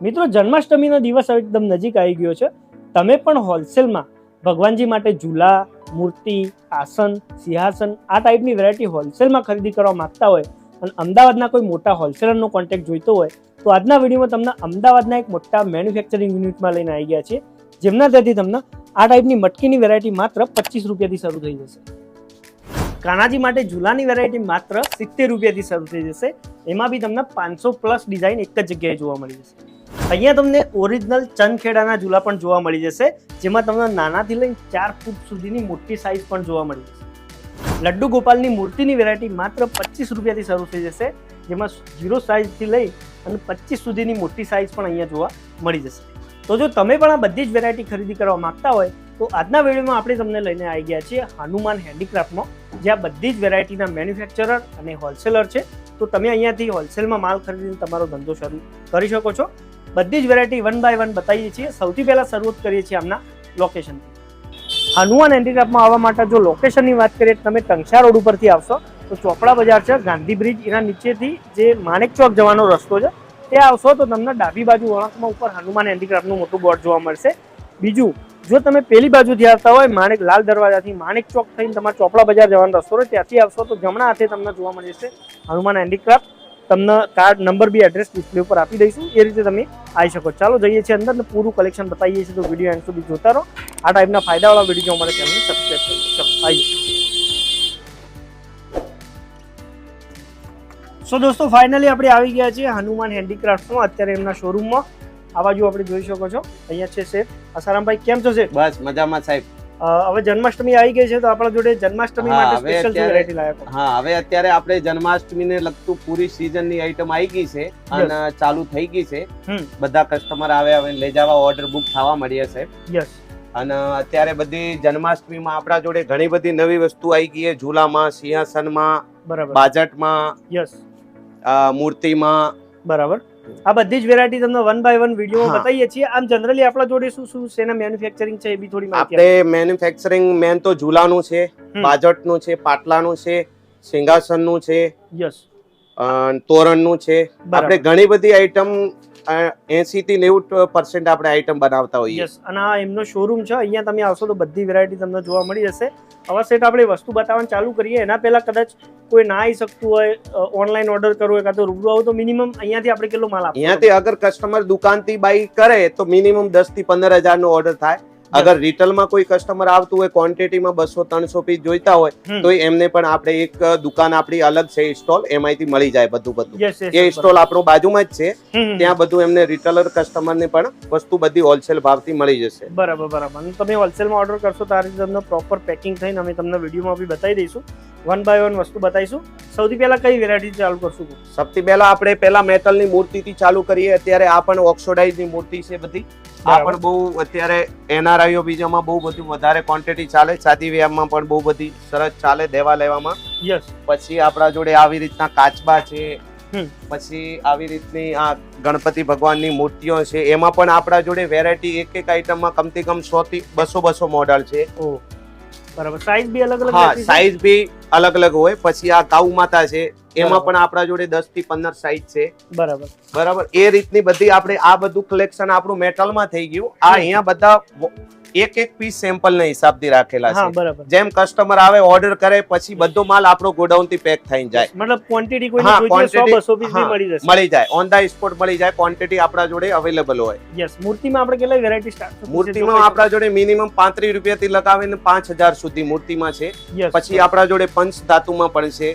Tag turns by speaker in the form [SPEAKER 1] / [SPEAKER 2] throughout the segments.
[SPEAKER 1] મિત્રો, જન્માષ્ટમીનો દિવસ એકદમ નજીક આવી ગયો છે. તમે પણ હોલસેલમાં ભગવાનજી માટે ઝૂલા, મૂર્તિ, આસન, સિંહાસન આ ટાઈપની વેરાયટી હોલસેલમાં ખરીદી કરવા માંગતા હોય અને અમદાવાદના કોઈ મોટા હોલસેલરનો કોન્ટેક્ટ જોઈતો હોય, તો આજના વિડીયોમાં તમને અમદાવાદના એક મોટા મેન્યુફેક્ચરિંગ યુનિટમાં લઈને આવી ગયા છીએ, જેમના ત્યાંથી તમને આ ટાઈપની મટકીની વેરાયટી માત્ર પચીસ રૂપિયાથી શરૂ થઈ જશે. કાનાજી માટે ઝૂલાની વેરાયટી માત્ર સિત્તેર રૂપિયાથી શરૂ થઈ જશે. એમાં બી તમને પાંચસો પ્લસ ડિઝાઇન એક જ જગ્યાએ જોવા મળી જશે. અહીંયા તમને ઓરિજિનલ ચંદખેડાના ઝૂલા પણ જોવા મળી જશે, જેમાં તમને નાનાથી લઈને ચાર ફૂટ સુધીની મોટી સાઇઝ પણ જોવા મળી જશે. લડ્ડુ ગોપાલની મૂર્તિની વેરાયટી માત્ર પચીસ રૂપિયાથી શરૂ થઈ જશે, જેમાં ઝીરો સાઇઝથી લઈ અને પચીસ સુધીની મોટી સાઇઝ પણ અહીંયા જોવા મળી જશે. તો જો તમે પણ આ બધી જ વેરાયટી ખરીદી કરવા માંગતા હોય, તો આજના વિડીયોમાં આપણે તમને લઈને આવી ગયા છીએ હનુમાન હેન્ડીક્રાફ્ટમાં જ્યાં બધી જ વેરાયટીના મેન્યુફેક્ચરર અને હોલસેલર છે. તો તમે અહીંયાથી હોલસેલમાં માલ ખરીદીને તમારો ધંધો શરૂ કરી શકો છો. બધી જ વેરાયટી વન બાય વન બતાવીએ છીએ. સૌથી પહેલાં શરૂઆત કરીએ છીએ આમના લોકેશનથી હનુમાન હેન્ડીક્રાફ્ટમાં આવવા માટે જો લોકેશનની વાત કરીએ તો તમે ટંકશા રોડ ઉપરથી આવશો, તો ચોપડા બજાર છે, ગાંધી બ્રિજ એના નીચેથી જે માણેક ચોક જવાનો રસ્તો છે, ત્યાં આવશો તો તમને ડાબી બાજુ વળાંકમાં ઉપર હનુમાન હેન્ડીક્રાફ્ટનું મોટું બોર્ડ જોવા મળશે. બીજું જો તમે પેલી બાજુથી આવતા હોય, માણેક લાલ દરવાજાથી માણેક ચોક થઈને તમારે ચોપડા બજાર જવાનો રસ્તો હોય, ત્યાંથી આવશો તો જમણા હાથે તમને જોવા મળી જશે હનુમાન હેન્ડીક્રાફ્ટ તમને કાર્ડ નંબર બી એડ્રેસ ડિસ્પ્લે ઉપર આપી દઈશું. એ રીતે તમે આવી શકો ચાલો જઈએ છીએ અંદર પૂરું કલેક્શન બતાવીએ છીએ. તો વીડિયો એન્ડ સુધી જોતા રહો. આ ટાઈપના ફાયદાવાળા વીડિયો અમારે ચેનલ સબસ્ક્રાઈબ કરી ચાલો આવીએ સો દોસ્તો ફાઇનલી આપણે આવી ગયા છીએ હનુમાન હેન્ડીક્રાફ્ટમાં અત્યારે એમના શોરૂમમાં આ બાજુ આપણે જોઈ શકો છો. અહીંયા છે શેઠ અસારામભાઈ કેમ છો શેઠ
[SPEAKER 2] બસ મજામાં સાહેબ.
[SPEAKER 1] હવે જન્માષ્ટમી આવી ગઈ છે તો આપણા જોડે જન્માષ્ટમી માટે સ્પેશિયલ વેરાયટી છો
[SPEAKER 2] હા હવે અત્યારે આપણે જન્માષ્ટમીને લગતું પૂરી સીઝનની આઈટમ આવી ગઈ છે અને ચાલુ થઈ ગઈ છે. બધા કસ્ટમર આવે હવે લઈ જવા ઓર્ડર બુક થવા મળીએ છે.
[SPEAKER 1] યસ
[SPEAKER 2] અને અત્યારે બધી જન્માષ્ટમીમાં આપણા જોડે ઘણી બધી નવી વસ્તુ આવી ગઈ છે. ઝૂલામાં સિંહાસનમાં
[SPEAKER 1] બરાબર.
[SPEAKER 2] બાજટમાં
[SPEAKER 1] યસ
[SPEAKER 2] મૂર્તિમાં.
[SPEAKER 1] બરાબર. આ બધી જ વેરાયટી તમને વન બાય વન વિડીયોમાં બતાવીએ છીએ. આમ જનરલી આપણા જોડે શું શું શેના મેન્યુફેક્ચરિંગ છે એ બી થોડી
[SPEAKER 2] આપણે મેન્યુફેક્ચરિંગ મેન તો ઝૂલાનું છે. બાજટનું છે પાટલાનું છે સિંહાસનનું છે
[SPEAKER 1] યસ
[SPEAKER 2] તોરણનું છે. આપણે ઘણી બધી આઈટમ એસી થી નેવું પર્સન્ટ આપણે આઈટમ બનાવતા હોઈએ.
[SPEAKER 1] યસ અને આ એમનો શોરૂમ છે અહીંયા તમે આવશો તો બધી વેરાયટી તમને જોવા મળી જશે. હવે સેટ આપણે વસ્તુ બતાવવાનું ચાલુ કરીએ. એના પહેલાં કદાચ કોઈ ના આવી શકતું હોય ઓનલાઈન ઓર્ડર કરવો હોય કાં તો રૂબરૂ આવો તો મિનિમમ અહીંયાથી આપણે કેટલો માલ આપવો
[SPEAKER 2] અહીંયાથી અગર કસ્ટમર દુકાનથી બાય કરે તો મિનિમમ દસથી પંદર હજાર નો ઓર્ડર થાય. અગર રિટેલમાં કોઈ કસ્ટમર આવતું હોય ક્વોન્ટિટીમાં બસો ત્રણસો પીસ જોઈતા હોય તો એમને પણ આપણે એક દુકાન આપણી અલગ છે સ્ટોલ એમાંથી મળી જાય બધું બધું. એ સ્ટોલ આપણો બાજુમાં જ છે. ત્યાં બધું એમને રિટેલર કસ્ટમરને પણ વસ્તુ બધી હોલસેલ ભાવથી મળી જશે.
[SPEAKER 1] બરાબર બરાબર. તમે હોલસેલમાં ઓર્ડર કરશો તારી તમને પ્રોપર પેકિંગ થઈને અમે તમને વિડીયોમાં બી બતાવી દઈશું. વન બાય વન વસ્તુ બતાવીશું. સૌથી પહેલા કઈ વેરાયટી ચાલુ કરશું
[SPEAKER 2] સૌથી પહેલા આપણે પહેલા મેટલની મૂર્તિથી ચાલુ કરીએ. અત્યારે આ પણ ઓક્સોડાઇઝની મૂર્તિ છે બધી. આ પણ બહુ અત્યારે એનઆરઆઈઓ બીજામાં બહુ બધું વધારે ક્વોન્ટિટી ચાલે. સાદી વ્યાયામમાં પણ બહુ બધી સરસ ચાલે દેવા લેવામાં.
[SPEAKER 1] યસ
[SPEAKER 2] પછી આપણા જોડે આવી રીતના કાચબા છે. પછી આવી રીતની આ ગણપતિ ભગવાનની મૂર્તિઓ છે. એમાં પણ આપણા જોડે વેરાયટી એક એક આઈટમમાં કમથી કમ સો થી બસો બસો મોડલ છે.
[SPEAKER 1] બરાબર. સાઇઝ બી અલગ અલગ
[SPEAKER 2] હા સાઈઝ બી અલગ અલગ હોય. પછી આ કાઉ માતા છે એમાં પણ આપણા જોડે દસથી પંદર સાઈઝ છે.
[SPEAKER 1] બરાબર.
[SPEAKER 2] બરાબર? એ રીતની બધી આપણે આ બધું કલેક્શન આપણું મેટલમાં થઈ ગયું. આ અહીંયા બધા એક એક પીસ સેમ્પલ ના હિસાબથી રાખેલા છે. જેમ કસ્ટમર આવે ઓર્ડર કરે પછી બધો માલ આપણો ગોડાઉનથી પેક થઈ જાય.
[SPEAKER 1] મતલબ ક્વોન્ટિટી કોઈ મળી
[SPEAKER 2] જાય. ઓન ધ સ્પોટ મળી જાય ક્વોન્ટિટી આપણા જોડે અવેલેબલ હોય.
[SPEAKER 1] યસ મૂર્તિમાં આપણે કેટલા વેરાયટી સ્ટાર્ટ
[SPEAKER 2] મૂર્તિમાં આપણા જોડે મિનિમમ પાંત્રીસ રૂપિયાથી લગાવીને પાંચ હજાર સુધી મૂર્તિમાં છે. પછી આપણા જોડે પંચ ધાતુમાં પણ છે.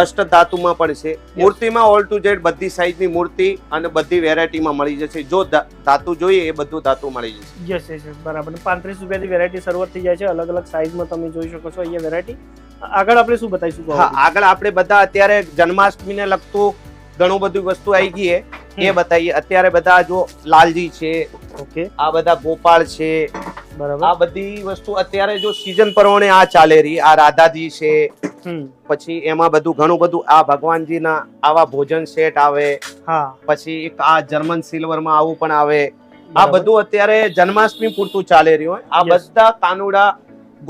[SPEAKER 2] અષ્ટ ધાતુમાં પણ છે. મૂર્તિમાં ઓલ ટુ ઝેડ બધી સાઈઝની મૂર્તિ અને બધી વેરાયટીમાં મળી જશે. જો ધાતુ જોઈએ એ બધું ધાતુ મળી જશે.
[SPEAKER 1] યસ યસ બરાબર. પાંત્રીસ રૂપિયાથી વેરાયટી શરૂઆત થઈ જાય છે. અલગ અલગ સાઈઝમાં તમે જોઈ શકો છો અહીંયા વેરાયટી આગળ આપણે શું બતાવીશું
[SPEAKER 2] હા આગળ આપણે બધા અત્યારે જન્માષ્ટમીને લગતું ઘણું બધું વસ્તુ આવી ગઈ એ બતાવીએ અત્યારે બધા જો લાલજી છે
[SPEAKER 1] ઓકે
[SPEAKER 2] આ બધા ગોપાળ છે
[SPEAKER 1] બરાબર.
[SPEAKER 2] આ બધી વસ્તુ અત્યારે જો સીઝન પ્રમાણે આ ચાલે રહી. આ રાધાજી છે પછી એમાં બધું ઘણું બધું આ ભગવાનજીના આવા ભોજન સેટ આવે. પછી એક આ જર્મન સિલ્વરમાં આવું પણ આવે. આ બધું અત્યારે જન્માષ્ટમી પૂરતું ચાલી રહ્યું હોય. આ બધા કાનુડા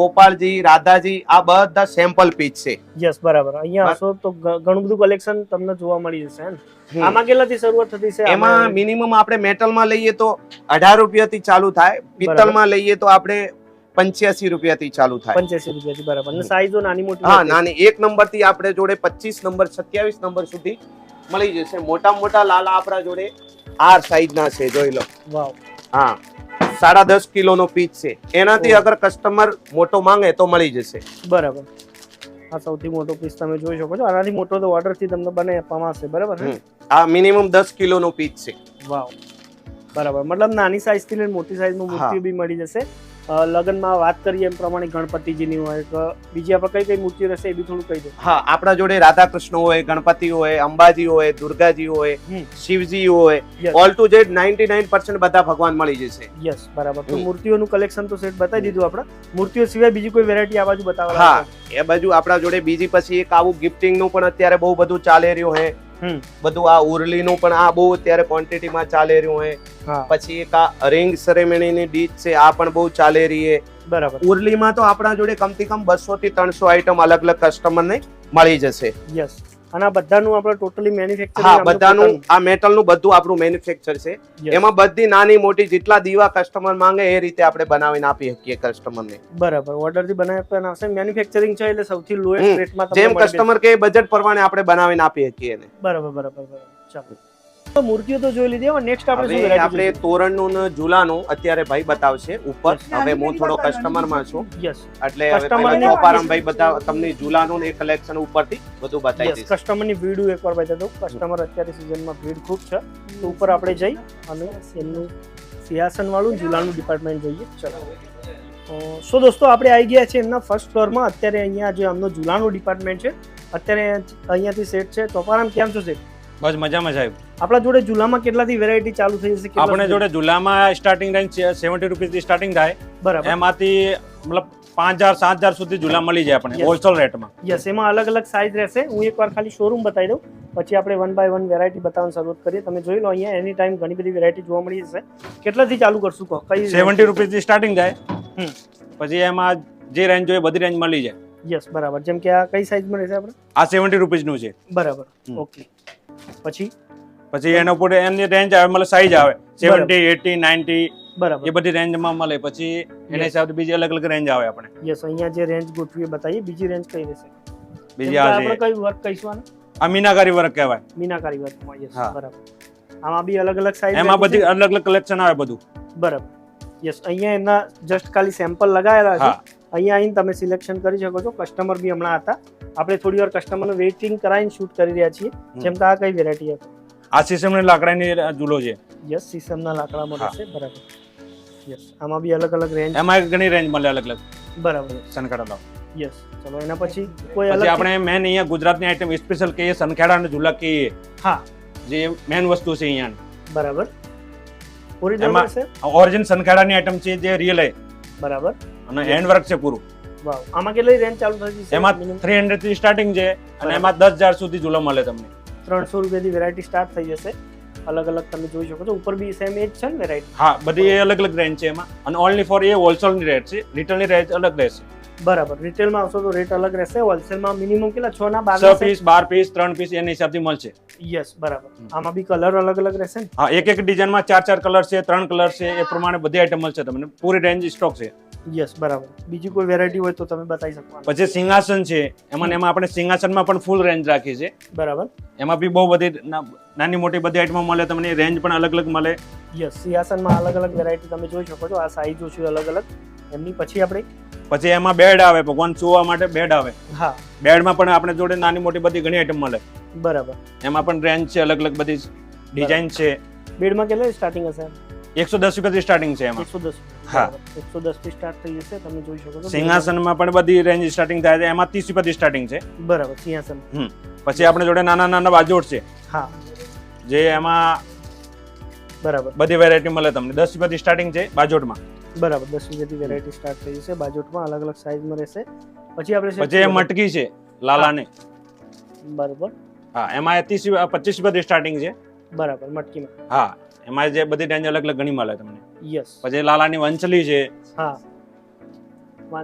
[SPEAKER 2] ગોપાલજી રાધાજી આ બધા સેમ્પલ પીસ છે.
[SPEAKER 1] યસ બરાબર. અહીંયા. હશો તો ઘણું બધું કલેક્શન તમને જોવા મળી જશે. આમાં કેટલાથી શરૂઆત થતી છે?
[SPEAKER 2] એમાં મિનિમમ આપણે મેટલમાં લઈએ તો અઢાર રૂપિયાથી ચાલુ થાય. પિત્તળમાં લઈએ તો આપણે પંચ્યાસી રૂપિયાથી ચાલુ થાય.
[SPEAKER 1] પંચ્યાસી રૂપિયાથી બરાબર. અને સાઈઝો નાની મોટી
[SPEAKER 2] હા નાની. એક નંબરથી આપણે જોડે પચીસ નંબર સત્યાવીસ નંબર સુધી મળી જશે. મોટા મોટા લાલા આપણા જોડે આર સાઈઝ ના છે જોઈ લો. હા. સાડા દસ કિલો નો પીસ છે. એનાથી અગર કસ્ટમર મોટો માંગે તો મળી જશે.
[SPEAKER 1] બરાબર. આ સૌથી મોટો પીસ તમે જોઈ શકો છો. આનાથી મોટો તો ઓર્ડરથી તમને બને આપવામાં આવશે. બરાબર
[SPEAKER 2] આ મિનિમમ દસ કિલો નો પીસ છે.
[SPEAKER 1] વાવ. બરાબર. મતલબ નાની સાઈઝથી લઈને મોટી સાઈઝનું મૂર્તિ બી મળી જશે. લગ્નમાં વાત કરીએ એમ પ્રમાણે ગણપતિજીની હોય કે બીજી આપણે કઈ કઈ મૂર્તિઓ રહેશે એ બી થોડું કહી દો
[SPEAKER 2] હા આપણા જોડે રાધા કૃષ્ણ હોય ગણપતિ હોય અંબાજી હોય દુર્ગાજી હોય શિવજી હોય. All to Z ninety nine બધા ભગવાન મળી જશે
[SPEAKER 1] યસ બરાબર તો. મૂર્તિઓનું કલેક્શન તો સેટ બતાવી દીધું આપણે મૂર્તિઓ સિવાય બીજી કોઈ વેરાયટી આ બાજુ બતાવવા
[SPEAKER 2] હા એ બાજુ આપણા જોડે બીજી પછી એક આવું ગિફ્ટિંગનું પણ અત્યારે બહુ બધું ચાલે રહ્યું છે. બધું આ ઉરલીનું પણ આ બહુ અત્યારે ક્વોન્ટિટીમાં ચાલી રહ્યું
[SPEAKER 1] હોય.
[SPEAKER 2] પછી એક આ રિંગ સેરેમની ડીચ છે આ પણ બહુ ચાલે રહી છે.
[SPEAKER 1] બરાબર.
[SPEAKER 2] ઉરલીમાં તો આપણા જોડે કમથી કમ બસો થી ત્રણસો આઈટમ અલગ અલગ કસ્ટમર ને મળી જશે.
[SPEAKER 1] યસ અને આ બધાનું આપણે ટોટલી મેન્યુફેક્ચર
[SPEAKER 2] હા બધાનું આ મેટલનું બધું આપણું મેન્યુફેક્ચર છે. એમાં બધી નાની મોટી જેટલા દીવા કસ્ટમર માંગે એ રીતે આપણે બનાવીને આપી શકીએ કસ્ટમરને
[SPEAKER 1] બરાબર ઓર્ડરથી બનાવી પણ આવશે. મેન્યુફેક્ચરિંગ છે એટલે સૌથી. લોએસ્ટ રેટમાં
[SPEAKER 2] જેમ કસ્ટમર કે બજેટ પ્રમાણે આપણે બનાવીને આપી શકીએ
[SPEAKER 1] બરાબર બરાબર બરાબર. ચાલો. મૂર્તિઓ તો જોઈ લીધી હવે નેક્સ્ટ આપણે શું
[SPEAKER 2] આપણે તોરણનું ને ઝૂલાનું અત્યારે ભાઈ બતાવશે ઉપર. હવે હું થોડો કસ્ટમરમાં છું.
[SPEAKER 1] યસ
[SPEAKER 2] એટલે હવે ચોપારામ ભાઈ બતાવ તમને ઝૂલાનું ને કલેક્શન ઉપરથી બધું બતાવી દઈશ.
[SPEAKER 1] કસ્ટમરની ભીડ એકવાર બતાવી દઉં. કસ્ટમર અત્યારે સિઝનમાં ભીડ ખૂબ છે. તો ઉપર આપણે જઈ અને એમનું સિંહાસન વાળું ઝૂલાનું ડિપાર્ટમેન્ટ જોઈએ. ચલો. સો દોસ્તો આપણે આવી ગયા છે એમના ફર્સ્ટ ફ્લોરમાં અત્યારે અહીંયા જે આમનો ઝૂલાનું ડિપાર્ટમેન્ટ છે અત્યારે અહીંયાથી સેટ છે. ચોપારામ કેમ છો સેટ
[SPEAKER 3] બસ મજામાં સાહેબ.
[SPEAKER 1] આપણા જોડે જુલામાં કેટલાથી વેરાયટી ચાલુ થઈ જશે
[SPEAKER 3] આપણે જોડે જુલામાં સ્ટાર્ટિંગ રેન્જ સેવન્ટી રૂપીઝથી સ્ટાર્ટિંગ થાય.
[SPEAKER 1] બરાબર.
[SPEAKER 3] એમાંથી મતલબ પાંચ હજાર સાત હજાર સુધી જુલા મળી જાય આપણે. હોલસેલ રેટમાં
[SPEAKER 1] યસ એમાં અલગ અલગ સાઇઝ રહેશે. હું એકવાર ખાલી શોરૂમ બતાવી દઉં. પછી આપણે વન બાય વન વેરાયટી બતાવવાની શરૂઆત કરીએ. તમે જોઈ લો અહીંયા એની ટાઈમ ઘણી બધી વેરાયટી જોવા મળી જશે. કેટલાથી ચાલુ કરશું કહો? કઈ
[SPEAKER 3] સેવન્ટી રૂપીઝથી સ્ટાર્ટિંગ થાય. પછી એમાં જે રેન્જ જોઈએ બધી રેન્જ મળી જાય.
[SPEAKER 1] યસ બરાબર. જેમ કે આ કઈ સાઈઝમાં રહેશે આપણે?
[SPEAKER 3] આ સેવન્ટી રૂપીઝનું છે.
[SPEAKER 1] બરાબર. ઓકે પછી?
[SPEAKER 3] પછી એના ઉપર એની રેન્જ આવે મતલબ સાઈઝ આવે. સેવન્ટી એટી નાઇન્ટી
[SPEAKER 1] બરાબર.
[SPEAKER 3] એ બધી રેન્જમાં મળે. પછી એના હિસાબે બીજી અલગ અલગ રેન્જ આવે આપણે.
[SPEAKER 1] યસ અહીંયા જે રેન્જ ગોઠવીએ બતાવીએ. બીજી રેન્જ કઈ રહેશે?
[SPEAKER 3] બીજી આ
[SPEAKER 1] આપણે કઈ વર્ક કહીશું આને?
[SPEAKER 3] આ મીનાકારી વર્ક કહેવાય.
[SPEAKER 1] મીનાકારી વર્કમાં યસ બરાબર. આમાં બી અલગ અલગ સાઇઝ
[SPEAKER 3] એમાં બધી અલગ અલગ કલેક્શન આવે બધું.
[SPEAKER 1] બરાબર. યસ અહીંયા એના જસ્ટ ખાલી સેમ્પલ લગાવેલા છે. અહીંયા આવીને તમે સિલેક્શન કરી શકો છો. કસ્ટમર બી હમણાં હતા. આપણે થોડી વાર કસ્ટમરનું વેઇટિંગ કરાવીને શૂટ કરી રહ્યા છીએ. જેમ કે આ કઈ વેરાયટી હતી.
[SPEAKER 3] આ સિસ્ટમની લાકડાની ઝૂલો છે.
[SPEAKER 1] યસ સીસમના લાકડામાં. રહેશે. બરાબર. યસ આમાં બી અલગ અલગ રેન્જ
[SPEAKER 3] એમાં ઘણી રેન્જ મળે અલગ અલગ.
[SPEAKER 1] બરાબર.
[SPEAKER 3] સનખાડા
[SPEAKER 1] યસ ચલો એના પછી કોઈ અલગ
[SPEAKER 3] આપણે મેન અહીંયા ગુજરાતની આઈટમ સ્પેશિયલ કહીએ સનખેડા અને ઝુલા કહીએ
[SPEAKER 1] હા.
[SPEAKER 3] જે મેન વસ્તુ છે અહીંયા
[SPEAKER 1] બરાબર. ઓરિજિનલ
[SPEAKER 3] ઓરિજિન સનખેડાની આઈટમ છે જે રિયલ
[SPEAKER 1] બરાબર?
[SPEAKER 3] અને હેન્ડ વર્ક છે પૂરું.
[SPEAKER 1] વાવ. આમાં કેટલી રેન્જ ચાલુ થઈ છે
[SPEAKER 3] એમાં થ્રી હંડ્રેડથી સ્ટાર્ટિંગ છે અને એમાં દસ હજાર સુધી ઝૂલો મળે તમને.
[SPEAKER 1] ત્રણસો રૂપિયાથી વેરાયટી સ્ટાર્ટ થઈ જશે. અલગ અલગ તમે જોઈ શકો છો. ઉપર બી સેમ એજ છે ને વેરાયટી
[SPEAKER 3] હા બધી અલગ અલગ રેન્જ છે એમાં. અને ઓનલી ફોર એ હોલસેલની રેટ છે. રિટેલની રેટ અલગ રહેશે.
[SPEAKER 1] બરાબર. રિટેલમાં આવશો તો રેટ અલગ રહેશે. હોલસેલમાં મિનિમમ કેટલા? છ ના બાર
[SPEAKER 3] પીસ બાર પીસ ત્રણ પીસ એના હિસાબથી મળશે.
[SPEAKER 1] યસ બરાબર. આમાં બી કલર અલગ અલગ રહેશે
[SPEAKER 3] હા એક એક ડિઝાઇનમાં ચાર ચાર કલર છે ત્રણ કલર છે એ પ્રમાણે બધી આઈટમ મળશે તમને. પૂરી રેન્જ સ્ટોક છે.
[SPEAKER 1] યસ બરાબર. બીજી કોઈ વેરાયટી હોય તો તમે બતાવી શકો
[SPEAKER 3] પછી સિંહાસન છે. એમાં એમાં આપણે સિંહાસનમાં પણ ફૂલ રેન્જ રાખી છે
[SPEAKER 1] બરાબર.
[SPEAKER 3] એમાં બી બહુ બધી નાની મોટી બધી આઈટમો મળે તમને રેન્જ પણ અલગ અલગ મળે.
[SPEAKER 1] યસ સિંહાસનમાં અલગ અલગ વેરાયટી તમે જોઈ શકો છો. આ સાઈઝો છે અલગ અલગ. એમની પછી આપણે
[SPEAKER 3] પછી એમાં બેડ આવે ભગવાન સુવા માટે બેડ આવે.
[SPEAKER 1] હા.
[SPEAKER 3] બેડમાં પણ આપણે જોડે નાની મોટી બધી ઘણી આઈટમ મળે.
[SPEAKER 1] બરાબર.
[SPEAKER 3] એમાં પણ રેન્જ છે અલગ અલગ બધી ડિઝાઇન છે.
[SPEAKER 1] બેડમાં કેટલા સ્ટાર્ટિંગ હશે?
[SPEAKER 3] એકસો દસ રૂપિયાથી સ્ટાર્ટિંગ છે એમાં.
[SPEAKER 1] એકસો દસ.
[SPEAKER 3] હા.
[SPEAKER 1] એકસો દસથી સ્ટાર્ટ થઈ જશે તમે જોઈ શકો છો.
[SPEAKER 3] સિંહાસનમાં પણ બધી રેન્જ સ્ટાર્ટિંગ થાય છે એમાં ત્રીસ રૂપિયાથી સ્ટાર્ટિંગ છે.
[SPEAKER 1] બરાબર સિંહાસન.
[SPEAKER 3] પછી આપણે જોડે નાના નાના બાજોડ છે.
[SPEAKER 1] હા.
[SPEAKER 3] જે એમાં
[SPEAKER 1] બરાબર.
[SPEAKER 3] બધી વેરાયટી મળે તમને. દસ રૂપિયાથી સ્ટાર્ટિંગ છે બાજોટમાં
[SPEAKER 1] બરાબર દસ રૂપિયાથી વેરાયટી સ્ટાર્ટ થઈ જશે બાજોટમાં અલગ અલગ સાઈઝમાં રહેશે. પછી આપણે
[SPEAKER 3] પછી એ મટકી છે લાલાને.
[SPEAKER 1] બરાબર.
[SPEAKER 3] હા એમાં ત્રીસ પચીસ રૂપિયાથી સ્ટાર્ટિંગ છે.
[SPEAKER 1] બરાબર મટકીમાં.
[SPEAKER 3] હા એમાં જે બધી રેન્જ અલગ અલગ ઘણી મળે તમને.
[SPEAKER 1] યસ
[SPEAKER 3] પછી લાલાની વંચલી છે.
[SPEAKER 1] હા.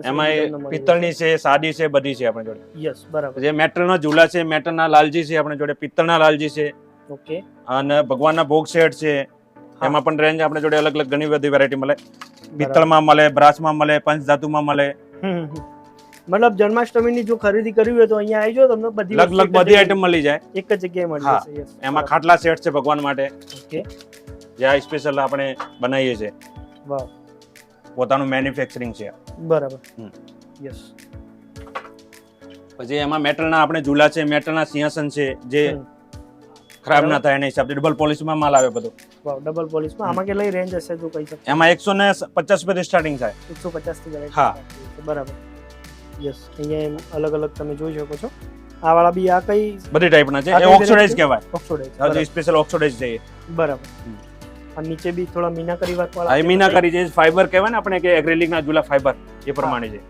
[SPEAKER 3] એમાં પિત્તળની છે સાદી છે બધી છે આપણી જોડે.
[SPEAKER 1] યસ બરાબર.
[SPEAKER 3] જે મેટલના ઝૂલા છે મેટલના લાલજી છે આપણે જોડે પિત્તળના લાલજી છે.
[SPEAKER 1] ઓકે
[SPEAKER 3] અને ભગવાનના ભોગ સેટ છે. એમાં પણ રેન્જ આપણે જોડે અલગ અલગ ઘણી બધી વેરાયટી મળે. પિત્તળમાં મળે બ્રાસમાં મળે પંચધાતુમાં મળે.
[SPEAKER 1] મતલબ જન્માષ્ટમીની જો ખરીદી કરવી હોય તો અહીંયા આવી જાઓ તમને બધી
[SPEAKER 3] લગ લગ
[SPEAKER 1] વસ્તુ એક જ
[SPEAKER 3] બધી આઈટમ મળી જાય.
[SPEAKER 1] એક જ જગ્યાએ મળી જશે
[SPEAKER 3] એમાં ખાટલા સેટ છે ભગવાન માટે.
[SPEAKER 1] ઓકે
[SPEAKER 3] જે આ સ્પેશિયલ આપણે બનાવીએ છીએ.
[SPEAKER 1] વાહ.
[SPEAKER 3] પોતાનું મેન્યુફેક્ચરિંગ છે.
[SPEAKER 1] બરાબર. યસ
[SPEAKER 3] પછી એમાં મેટલના આપણે ઝૂલા છે મેટલના સિંહાસન છે જે ખરાબ ના થાય એના હિસાબથી. ડબલ પોલિશમાં માલ આવે બધો.
[SPEAKER 1] વાવ ડબલ પોલિશમાં આમાં કેટલી રેન્જ હશે જો કહી શકો?
[SPEAKER 3] એમાં એકસો ને પચાસ રૂપિયાથી સ્ટાર્ટિંગ થાય.
[SPEAKER 1] એકસો પચાસથી variety
[SPEAKER 3] હા.
[SPEAKER 1] બરાબર. યસ અહીંયા અલગ અલગ તમે જોઈ શકો છો. આ વાળા બી આ કઈ
[SPEAKER 3] બધી ટાઈપના છે. એ ઓક્સિડાઇઝ કહેવાય.
[SPEAKER 1] ઓક્સોડાઇઝ
[SPEAKER 3] હજી સ્પેશિયલ ઓક્સિડાઇઝ છે
[SPEAKER 1] બરાબર. અને નીચે બી થોડા મીનાકારી વર્ક વાળા
[SPEAKER 3] આ મીના કરી છે ફાઈબર કહેવાય ને આપણે કે એક્રેલિક ના ઝૂલા ફાઈબર એ પ્રમાણે છે.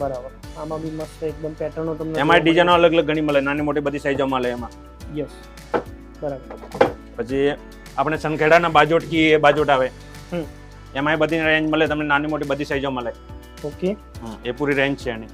[SPEAKER 1] બરાબર. આમાં બી મસ્ત એકદમ પેટર્નો તમને
[SPEAKER 3] એમાં ડિઝાઇનો અલગ અલગ ઘણી મળે. નાની મોટી બધી સાઈઝો મળે એમાં.
[SPEAKER 1] યસ બરાબર.
[SPEAKER 3] પછી આપણે સંખેડાના બાજોટ કી એ બાજોટ આવે. એમાં એ બધી રેન્જ મળે તમને નાની મોટી બધી સાઈઝો મળે.
[SPEAKER 1] ઓકે.
[SPEAKER 3] એ પૂરી રેન્જ છે એની.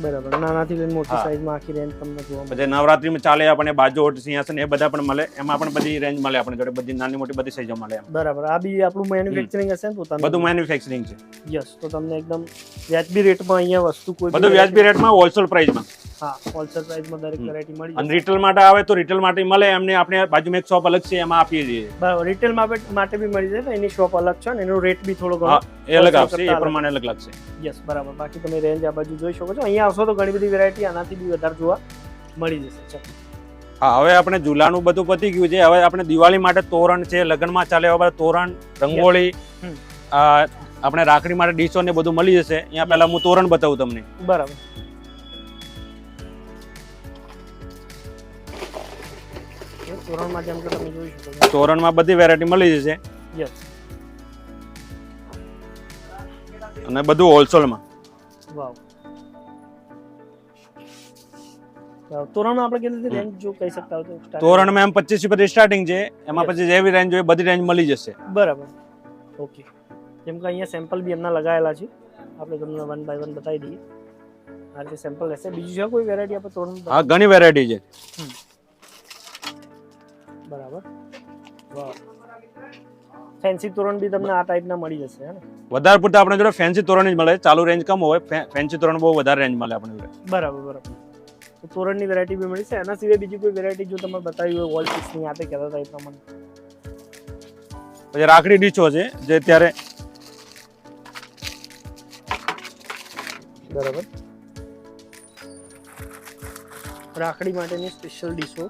[SPEAKER 1] બરાબર નાનાથી લઈને મોટી. સાઈઝમાં આખી રેન્જ તમને જોવા મળે.
[SPEAKER 3] નવરાત્રીમાં ચાલે આપણે બાજોટ સિંહાસન એ બધા પણ મળે. એમાં પણ બધી રેન્જ મળે આપણે જોડે બધી નાની મોટી બધી સાઈઝો મળે
[SPEAKER 1] બરાબર આ બી આપણું મેન્યુફેક્ચરિંગ હશે ને પોતાનું?
[SPEAKER 3] બધું મેન્યુફેક્ચરિંગ છે.
[SPEAKER 1] યસ તો તમને એકદમ વ્યાજબી રેટમાં અહીંયા વસ્તુ કોઈ
[SPEAKER 3] બધું વ્યાજબી રેટમાં હોલસેલ પ્રાઇસમાં
[SPEAKER 1] હા હોલસેલ પ્રાઇસમાં દરેક વેરાયટી મળી
[SPEAKER 3] અને રિટેલ માટે આવે તો રિટેલ માટે મળે એમને આપણે બાજુમાં એક શોપ અલગ છે એમાં આપીએ છીએ.
[SPEAKER 1] બરાબર રિટેલ માટે બી મળી જશે એની શોપ અલગ છે ને એનો રેટ બી થોડો ઘણો
[SPEAKER 3] એ અલગ આવશે એ પ્રમાણે અલગ લાગશે.
[SPEAKER 1] યસ બરાબર. બાકી તમે રેન્જ આ બાજુ જોઈ શકો છો. અહીંયા આવશો તો ઘણી બધી વેરાયટી આનાથી બી વધારે જોવા મળી જશે.
[SPEAKER 3] હા હવે આપણે ઝૂલાનું બધું પતી ગયું છે. હવે આપણે દિવાળી માટે તોરણ છે લગ્નમાં ચાલે એવા બધા તોરણ રંગોળી આ આપણે રાખડી માટે ડીશો ને બધું મળી જશે. અહીંયા પહેલા હું તોરણ બતાવું તમને.
[SPEAKER 1] બરાબર. તોરણમાં જેમ કે તમે જોઈ શકો છો.
[SPEAKER 3] તોરણમાં બધી વેરાયટી મળી જશે?
[SPEAKER 1] યસ
[SPEAKER 3] અને બધું હોલસેલમાં
[SPEAKER 1] વાવ તોરણમાં આપણે કેટલી રેન્જ જો કહી શકતા હો તો
[SPEAKER 3] તોરણમાં એમ પચીસ રૂપિયાથી સ્ટાર્ટિંગ છે. એમાં પછી જેવી રેન્જ જોઈએ બધી રેન્જ મળી જશે.
[SPEAKER 1] બરાબર. ઓકે જેમ કે અહીંયા સેમ્પલ બી એમના લગાવેલા છે. આપણે તમને વન બાય વન બતાવી દઈએ. આ રીતે સેમ્પલ રહેશે બીજું છે કોઈ વેરાયટી આપણે તોરણ
[SPEAKER 3] હા ઘણી વેરાયટી છે.
[SPEAKER 1] ફેન્સી તોરણ બી તમને આ ટાઈપના મળી જશે હે ને?
[SPEAKER 3] વધારે પડતા આપણે જોડે ફેન્સી તોરણ જ મળે. ચાલુ રેન્જ કમ હોય ફેન્સી તોરણ બહુ વધારે રેન્જ મળે આપણે જોડે.
[SPEAKER 1] બરાબર બરાબર. તોરણની વેરાયટી બી મળી છે. એના સિવાય બીજી કોઈ વેરાયટી જો તમે બતાવી હોય વોલ પીસની આપે કહેતા હતા એ પ્રમાણે.
[SPEAKER 3] પછી રાખડી ડીશો છે જે ત્યારે
[SPEAKER 1] બરાબર. રાખડી માટેની સ્પેશિયલ ડીશો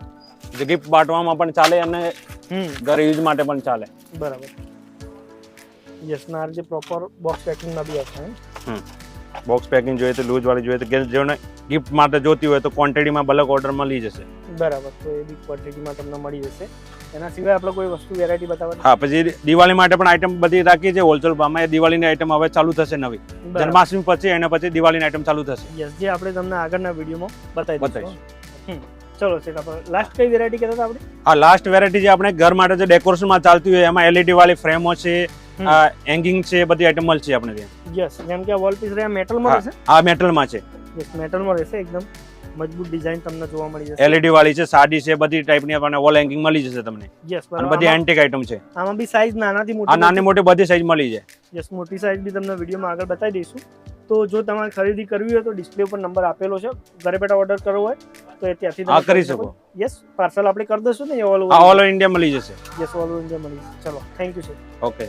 [SPEAKER 3] જે ગિફ્ટ બાંટવામાં પણ ચાલે અને ઘરે યુઝ માટે પણ ચાલે.
[SPEAKER 1] બરાબર. યસનાર જે પ્રોપર બોક્સ પેકિંગમાં બી હશે
[SPEAKER 3] બોક્સ પેકિંગ જોઈએ તો લૂઝ વાળી જોઈએ તો જેને ગિફ્ટ માટે જોતી હોય તો ક્વોન્ટિટીમાં બલક ઓર્ડર મળી જશે.
[SPEAKER 1] બરાબર તો એ બી ક્વોન્ટિટીમાં તમને મળી જશે. એના સિવાય આપણે કોઈ વસ્તુ વેરાયટી બતાવવાની?
[SPEAKER 3] હા પછી દિવાળી માટે પણ આઈટમ બધી રાખી છે હોલસેલ ભાવમાં એ દિવાળીની આઈટમ હવે ચાલુ થશે નવી. જન્માષ્ટમી પછી એના પછી દિવાળીની આઈટમ ચાલુ થશે.
[SPEAKER 1] યસ જે આપણે તમને આગળના વિડીયોમાં બતાવી
[SPEAKER 3] બતાવીશ.
[SPEAKER 1] દઈશું હમ. ચલો છે લાસ્ટ કઈ વેરાયટી કહેતા હતા આપણે?
[SPEAKER 3] હા લાસ્ટ વેરાયટી જે આપણે ઘર માટે જે ડેકોરેશનમાં ચાલતી હોય એમાં એલઈડી વાળી ફ્રેમો છે. આ હેંગિંગ છે બધી આઈટમ મળશે આપણે ત્યાં.
[SPEAKER 1] યસ જેમ કે આ વોલ પીસ રહ્યા મેટલમાં
[SPEAKER 3] હા.
[SPEAKER 1] રહેશે?
[SPEAKER 3] આ મેટલમાં છે.
[SPEAKER 1] યસ મેટલમાં રહેશે એકદમ. મજબૂત ડિઝાઇન તમને જોવા મળી જશે.
[SPEAKER 3] એલઈડી વાળી છે સાદી છે બધી ટાઈપની આપણને વોલ હેંગિંગ મળી જશે તમને.
[SPEAKER 1] યસ
[SPEAKER 3] અને બધી એન્ટિક આઇટમ છે.
[SPEAKER 1] આમાં બી સાઈઝ નાનાથી મોટી
[SPEAKER 3] નાની મોટી બધી સાઈઝ મળી જાય.
[SPEAKER 1] યસ મોટી સાઈઝ બી તમને વિડીયોમાં આગળ બતાવી દઈશું. તો જો તમારે ખરીદી કરવી હોય તો ડિસ્પ્લે ઉપર નંબર આપેલો છે. ઘરે બેઠા ઓર્ડર કરવો હોય તો એ ત્યાંથી
[SPEAKER 3] હા કરી શકો.
[SPEAKER 1] યસ પાર્સલ આપણે કરી દઈશું ને ઓલ
[SPEAKER 3] આ ઓલ ઇન્ડિયા મળી જશે.
[SPEAKER 1] યસ ઓલ ઇન્ડિયા મળી જશે. ચલો થેન્ક યુ સર
[SPEAKER 3] ઓકે